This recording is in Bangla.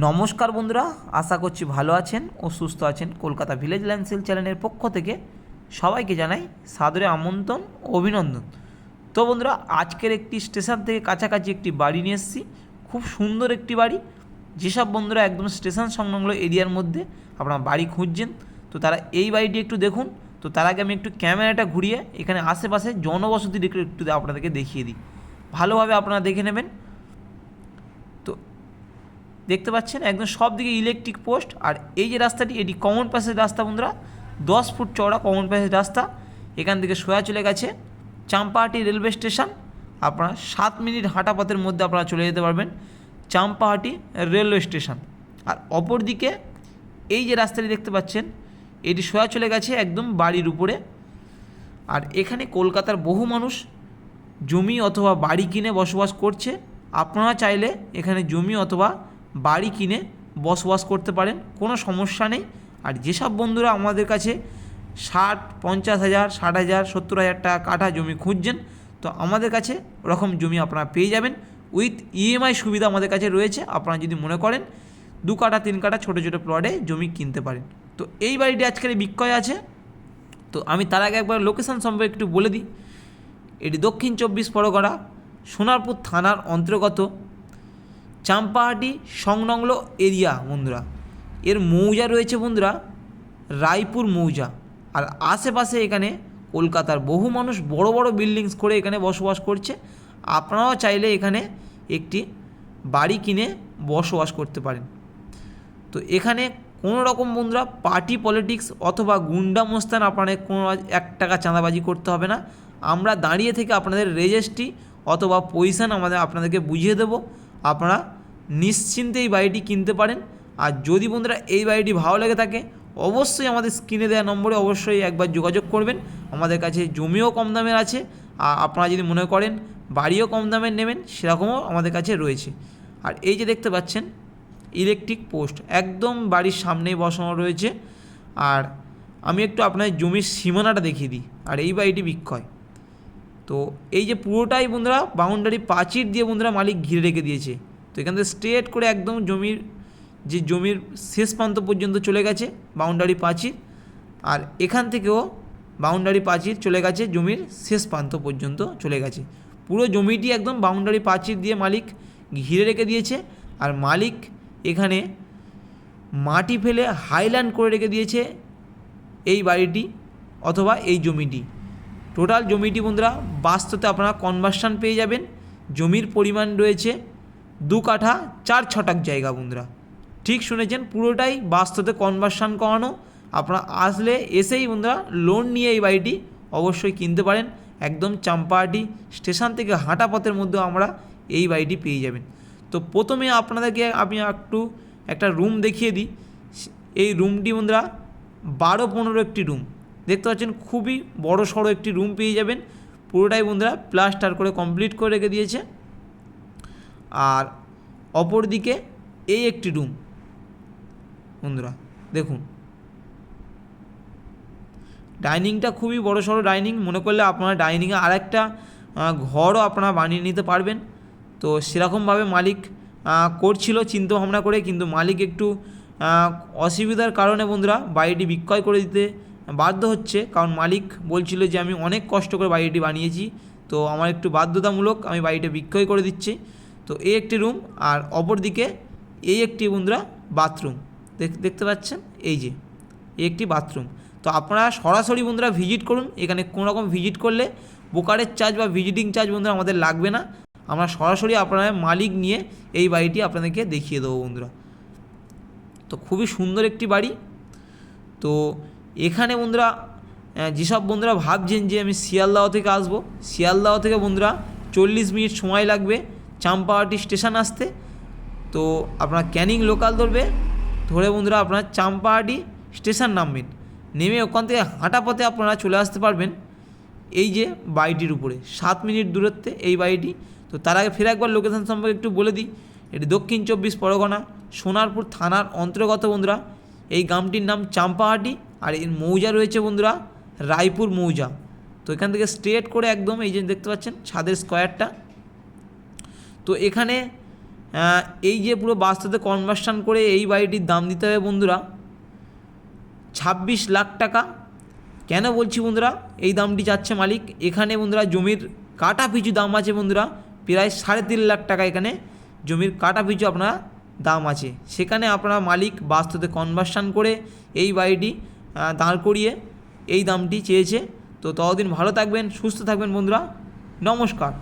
নমস্কার বন্ধুরা, আশা করছি ভালো আছেন ও সুস্থ আছেন কলকাতা ভিলেজ ল্যান্ডসেল চ্যানেলের পক্ষ থেকে সবাইকে জানাই সাদরে আমন্ত্রণ ও অভিনন্দন। তো বন্ধুরা, আজকের একটি স্টেশন থেকে কাছাকাছি একটি বাড়ি নিয়ে এসেছি। খুব সুন্দর একটি বাড়ি। যেসব বন্ধুরা একদম স্টেশন সংলগ্ন এরিয়ার মধ্যে আপনারা বাড়ি খুঁজছেন, তো তারা এই বাড়িটি একটু দেখুন। তো তার আগে আমি একটু ক্যামেরাটা ঘুরিয়ে এখানে আশেপাশে জনবসতি একটু আপনাদেরকে দেখিয়ে দিই। ভালোভাবে আপনারা দেখে নেবেন। দেখতে পাচ্ছেন একদম সব দিকে ইলেকট্রিক পোস্ট আর এই যে রাস্তাটি, এটি কমন প্যাসেজ রাস্তা বন্ধুরা। দশ ফুট চওড়া কমন প্যাসেজ রাস্তা। এখান থেকে সোয়া চলে গেছে চাম্পাহাটি রেলওয়ে স্টেশন আপনারা সাত মিনিট হাঁটা পথের মধ্যে আপনারা চলে যেতে পারবেন চাম্পাহাটি রেলওয়ে স্টেশন আর অপর দিকে এই যে রাস্তাটি দেখতে পাচ্ছেন, এটি সোয়া চলে গেছে একদম বাড়ির উপরে। আর এখানে কলকাতার বহু মানুষ জমি অথবা বাড়ি কিনে বসবাস করছে। আপনারা চাইলে এখানে জমি অথবা বাড়ি কিনে বসবাস করতে পারেন, কোনো সমস্যা নেই। আর যেসব বন্ধুরা আমাদের কাছে ষাট, পঞ্চাশ হাজার, ষাট হাজার, সত্তর হাজার টাকা কাঠা জমি খুঁজছেন, তো আমাদের কাছে ওরকম জমি আপনারা পেয়ে যাবেন। উইথ ইএমআই সুবিধা আমাদের কাছে রয়েছে, আপনারা যদি মনে করেন দু কাঠা, তিন কাঠা ছোটো ছোটো প্লটে জমি কিনতে পারেন। তো এই বাড়িটি আজকের বিক্রয় আছে। তো আমি তার আগে একবার লোকেশন সম্পর্কে একটু বলে দিই। এটি দক্ষিণ চব্বিশ পরগনা, সোনারপুর থানার অন্তর্গত। চাম্পাহাটি সংলগ্ন এরিয়া, বন্ধুরা। এর মৌজা রয়েছে, বন্ধুরা, রায়পুর মৌজা। আর আশেপাশে এখানে কলকাতার বহু মানুষ বড় বড় বিল্ডিংস করে এখানে বসবাস করছে। আপনারাও চাইলে এখানে একটি বাড়ি কিনে বসবাস করতে পারেন। তো এখানে কোনো রকম, বন্ধুরা, পার্টি পলিটিক্স অথবা গুন্ডা মোস্তান আপনাদের কোনো এক টাকা চাঁদাবাজি করতে হবে না। আমরা দাঁড়িয়ে থেকে আপনাদের রেজিস্ট্রি অথবা পজিশান আমাদের আপনাদেরকে বুঝিয়ে দেবো। আপনারা নিশ্চিন্তে এই বাড়িটি কিনতে পারেন। আর যদি বন্ধুরা এই বাড়িটি ভালো লেগে থাকে, অবশ্যই আমাদের স্ক্রিনে দেওয়া নম্বরে অবশ্যই একবার যোগাযোগ করবেন। আমাদের কাছে জমিও কম দামের আছে। আর আপনারা যদি মনে করেন বাড়িও কম দামের নেবেন, সেরকমও আমাদের কাছে রয়েছে। আর এই যে দেখতে পাচ্ছেন, ইলেকট্রিক পোস্ট, একদম বাড়ির সামনেই বসানো রয়েছে। আর আমি একটু আপনার জমির সীমানাটা দেখিয়ে দিই। আর এই বাড়িটি বিক্রয়। তো এই যে পুরোটাই বন্ধুরা বাউন্ডারি প্রাচীর দিয়ে বন্ধুরা মালিক ঘিরে রেখে দিয়েছে। তো এখান থেকে স্ট্রেট করে একদম জমির, যে জমির শেষ প্রান্ত পর্যন্ত চলে গেছে বাউন্ডারি প্রাচীর। আর এখান থেকেও বাউন্ডারি প্রাচীর চলে গেছে, জমির শেষ প্রান্ত পর্যন্ত চলে গেছে। পুরো জমিটি একদম বাউন্ডারি প্রাচীর দিয়ে মালিক ঘিরে রেখে দিয়েছে। আর মালিক এখানে মাটি ফেলে হাইল্যান্ড করে রেখে দিয়েছে এই বাড়িটি অথবা এই জমিটি। টোটাল জমিটি বন্ধুরা বাস্তুতে আপনারা কনভার্সান পেয়ে যাবেন। জমির পরিমাণ রয়েছে দু কাঠা চার ছটাক জায়গা বন্ধুরা। ঠিক শুনেছেন, পুরোটাই বাস্তুতে কনভার্সান করানো। আপনারা আসলে এসেই বন্ধুরা লোন নিয়ে এই বাড়িটি অবশ্যই কিনতে পারেন। একদম চাম্পাহাটি স্টেশন থেকে হাঁটা পথের মধ্যে আমরা এই বাড়িটি পেয়ে যাবেন। তো প্রথমে আপনাদেরকে আমি একটু একটা রুম দেখিয়ে দিই। এই রুমটি বন্ধুরা বারো পনেরো একটি রুম দেখতে পাচ্ছেন খুবই বড় সড়ো একটি রুম পেয়ে যাবেন। পুরোটাই বন্ধুরা প্লাস্টার করে কমপ্লিট করে রেখে দিয়েছে। আর অপর দিকে এই একটি রুম বন্ধুরা, দেখুন। ডাইনিংটা খুবই বড় সড়ো ডাইনিং মনে করলে আপনারা ডাইনিংয়ে আর একটা ঘরও আপনারা বানিয়ে নিতে পারবেন। তো সেরকমভাবে মালিক করছিল চিন্তা ভাবনা করে, কিন্তু মালিক একটু অসুবিধার কারণে বন্ধুরা বাড়িটি বিক্রয় করে দিতে বাধ্য হচ্ছে, কারণ মালিক বলছিল যে আমি অনেক কষ্ট করে বাড়িটি বানিয়েছি, তো আমার একটু বাধ্যতামূলক আমি বাড়িটা বিক্রয় করে দিচ্ছি। তো এই একটি রুম, আর অপর দিকে এই একটি বন্ধুরা বাথরুম। দেখতে পাচ্ছেন? এই যে, এই একটি বাথরুম। তো আপনারা সরাসরি বন্ধুরা ভিজিট করুন, এখানে কোনো রকম ভিজিট করলে বোকারের চার্জ বা ভিজিটিং চার্জ বন্ধুরা আমাদের লাগবে না। আমরা সরাসরি আপনারা মালিক নিয়ে এই বাড়িটি আপনাদেরকে দেখিয়ে দেবো বন্ধুরা। তো খুবই সুন্দর একটি বাড়ি। তো এখানে বন্ধুরা যেসব বন্ধুরা ভাবছেন যে আমি শিয়ালদাহ থেকে আসব, শিয়ালদাহ থেকে বন্ধুরা চল্লিশ মিনিট সময় লাগবে চাম্পাহাটি স্টেশন আসতে। তো আপনার ক্যানিং লোকাল ধরবে, ধরে বন্ধুরা আপনার চাম্পাহাটি স্টেশন নামবেন। নেমে ওখান থেকে হাঁটা পথে আপনারা চলে আসতে পারবেন এই যে বাড়িটির উপরে, সাত মিনিট দূরত্বে এই বাড়িটি। তো তার আগে ফের একবার লোকেশন সম্পর্কে একটু বলে দিই, এটি দক্ষিণ চব্বিশ পরগনা, সোনারপুর থানার অন্তর্গত বন্ধুরা, এই গ্রামটির নাম চাম্পাহাটি। আর এর মৌজা রয়েছে বন্ধুরা, রায়পুর মৌজা। তো এখান থেকে স্ট্রেট করে একদম এই যে দেখতে পাচ্ছেন, ছাদের স্কোয়ারটা তো এখানে এই যে পুরো বাস্তুতে কনভার্সন করে এই বাড়িটির দাম দিতে হবে বন্ধুরা, ছাব্বিশ লাখ টাকা। কেন বলছি বন্ধুরা, এই দামটি চাচ্ছে মালিক। এখানে বন্ধুরা জমির কাটা পিছু দাম আছে বন্ধুরা, প্রায় সাড়ে তিন লাখ টাকা এখানে জমির কাটা পিছু আপনার দাম আছে। সেখানে আপনারা মালিক বাস্তুতে কনভার্সন করে এই বাড়িটি দাঁড় করিয়ে এই দামটি চেয়েছে। তো ততদিন ভালো থাকবেন সুস্থ থাকবেন বন্ধুরা। নমস্কার।